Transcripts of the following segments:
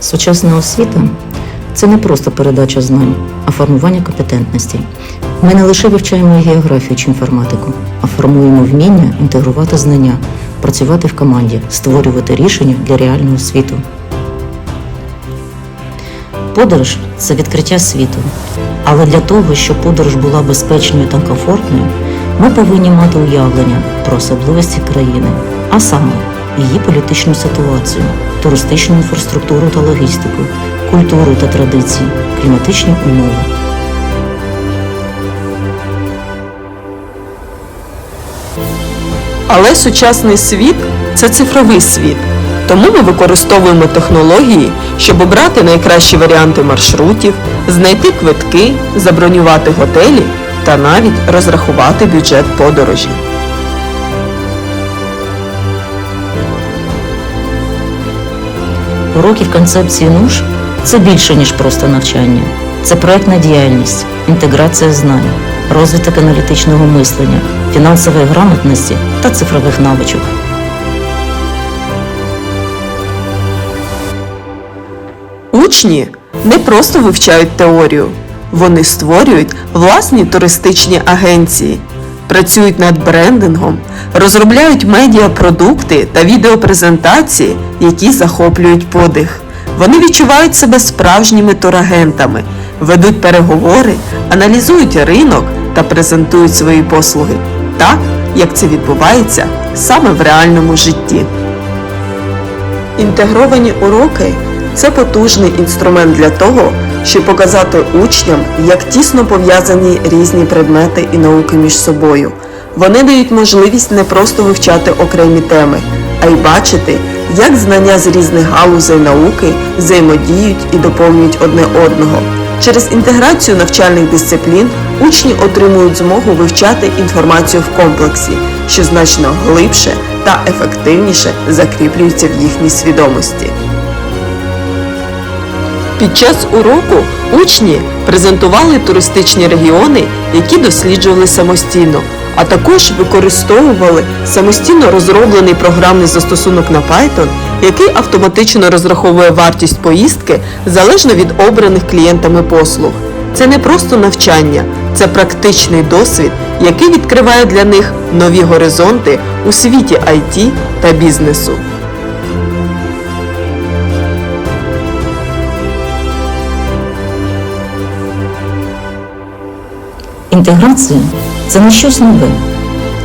Сучасна освіта це не просто передача знань, а формування компетентностей. Ми не лише вивчаємо географію чи інформатику, а формуємо вміння інтегрувати знання, працювати в команді, створювати рішення для реального світу. Подорож це відкриття світу. Але для того, щоб подорож була безпечною та комфортною, ми повинні мати уявлення про особливості країни, а саме її політичну ситуацію, туристичну інфраструктуру та логістику, культуру та традиції, кліматичні умови. Але сучасний світ це цифровий світ. Тому ми використовуємо технології, щоб обрати найкращі варіанти маршрутів, знайти квитки, забронювати готелі та навіть розрахувати бюджет подорожі. Уроки в концепції НУШ це більше, ніж просто навчання. Це проектна діяльність, інтеграція знань, розвиток аналітичного мислення, фінансової грамотності та цифрових навичок. Учні не просто вивчають теорію, вони створюють власні туристичні агенції, працюють над брендингом, розробляють медіапродукти та відеопрезентації, які захоплюють подих. Вони відчувають себе справжніми турагентами, ведуть переговори, аналізують ринок та презентують свої послуги так, як це відбувається саме в реальному житті. Інтегровані уроки це потужний інструмент для того, щоб показати учням, як тісно пов'язані різні предмети і науки між собою. Вони дають можливість не просто вивчати окремі теми, а й бачити, як знання з різних галузей науки взаємодіють і доповнюють одне одного. Через інтеграцію навчальних дисциплін учні отримують змогу вивчати інформацію в комплексі, що значно глибше та ефективніше закріплюється в їхній свідомості. Під час уроку учні презентували туристичні регіони, які досліджували самостійно, а також використовували самостійно розроблений програмний застосунок на Python, який автоматично розраховує вартість поїздки залежно від обраних клієнтами послуг. Це не просто навчання, це практичний досвід, який відкриває для них нові горизонти у світі IT та бізнесу. Інтеграція це не щось нове.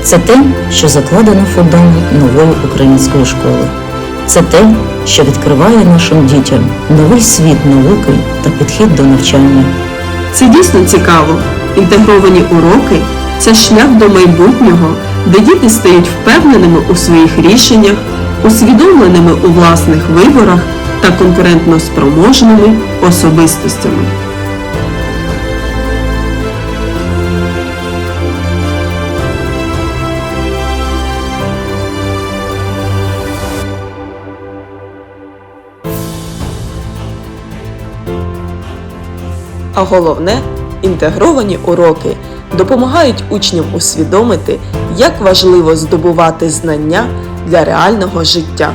Це те, що закладено фундамент нової української школи. Це те, що відкриває нашим дітям новий світ науки та підхід до навчання. Це дійсно цікаво. Інтегровані уроки це шлях до майбутнього, де діти стають впевненими у своїх рішеннях, усвідомленими у власних виборах та конкурентно спроможними особистостями. А головне, інтегровані уроки допомагають учням усвідомити, як важливо здобувати знання для реального життя.